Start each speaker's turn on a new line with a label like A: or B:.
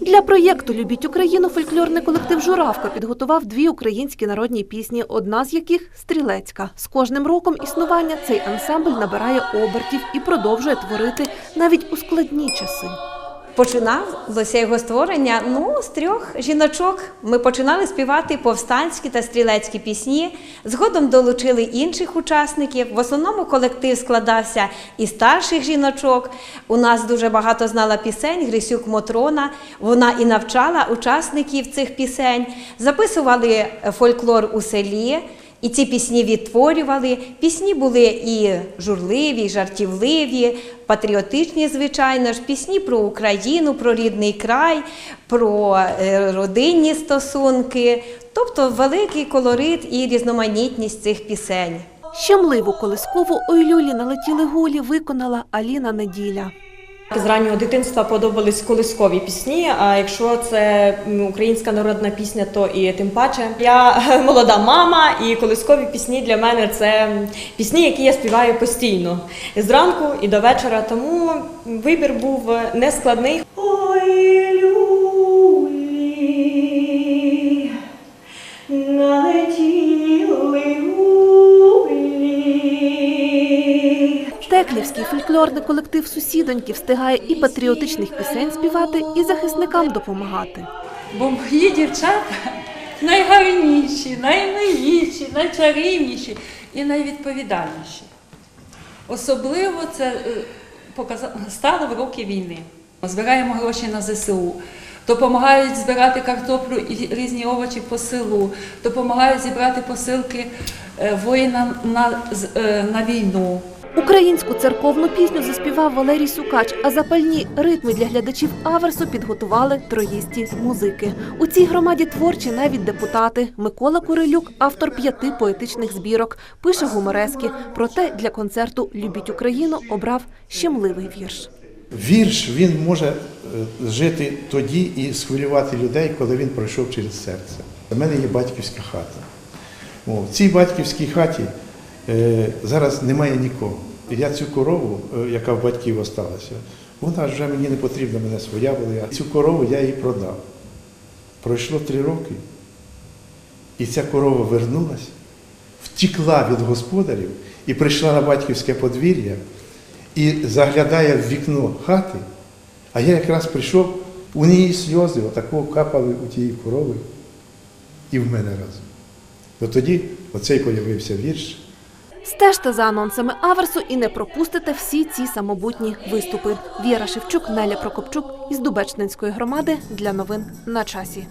A: Для проєкту Любіть Україну фольклорний колектив Журавка підготував дві українські народні пісні, одна з яких стрілецька. З кожним роком існування цей ансамбль набирає обертів і продовжує творити навіть у складні часи.
B: Починалося його створення ну, з трьох жіночок. Ми починали співати повстанські та стрілецькі пісні. Згодом долучили інших учасників. В основному колектив складався із старших жіночок. У нас дуже багато знала пісень Грисюк Мотрона. Вона і навчала учасників цих пісень. Записували фольклор у селі. І ці пісні відтворювали. Пісні були і журливі, і жартівливі, патріотичні, звичайно ж, пісні про Україну, про рідний край, про е, родинні стосунки, тобто великий колорит і різноманітність цих пісень.
A: Щемливу колискову «Ой люлі налетіли гулі виконала Аліна Неділя.
C: З раннього дитинства подобались колискові пісні. А якщо це українська народна пісня, то і тим паче. Я молода мама, і колискові пісні для мене це пісні, які я співаю постійно зранку і до вечора. Тому вибір був нескладний.
A: Теклівський фольклорний колектив Сусідоньки встигає і патріотичних пісень співати, і захисникам допомагати.
D: Бо мої дівчата найгарніші, наймиліші, найчарівніші і найвідповідальніші. Особливо це е, стало в роки війни. Збираємо гроші на ЗСУ, допомагають збирати картоплю і різні овочі по селу, допомагають зібрати посилки е, воїнам на, е, на війну.
A: Українську церковну пісню заспівав Валерій Сукач, а запальні ритми для глядачів Аверсу підготували троїсті музики. У цій громаді творчі навіть депутати. Микола Курилюк, автор п'яти поетичних збірок, пише гуморески. Проте для концерту Любіть Україну обрав щемливий вірш.
E: Вірш він може е, жити тоді і схвилювати людей, коли він пройшов через серце. У мене є батьківська хата. В цій батьківській хаті е, зараз немає нікого. Я цю корову, е, яка в батьків осталася, вона вже мені не потрібна, мене своя була. Цю корову я їй продав. Пройшло три роки, і ця корова вернулась, втікла від господарів і прийшла на батьківське подвір'я і заглядає в вікно хати, а я якраз прийшов, у неї сльози отако капали у тієї корови і в мене разом. От тоді оцей появився вірш.
A: Стежте за анонсами Аверсу і не пропустите всі ці самобутні виступи. Віра Шевчук, Неля Прокопчук із Дубечнинської громади для новин на часі.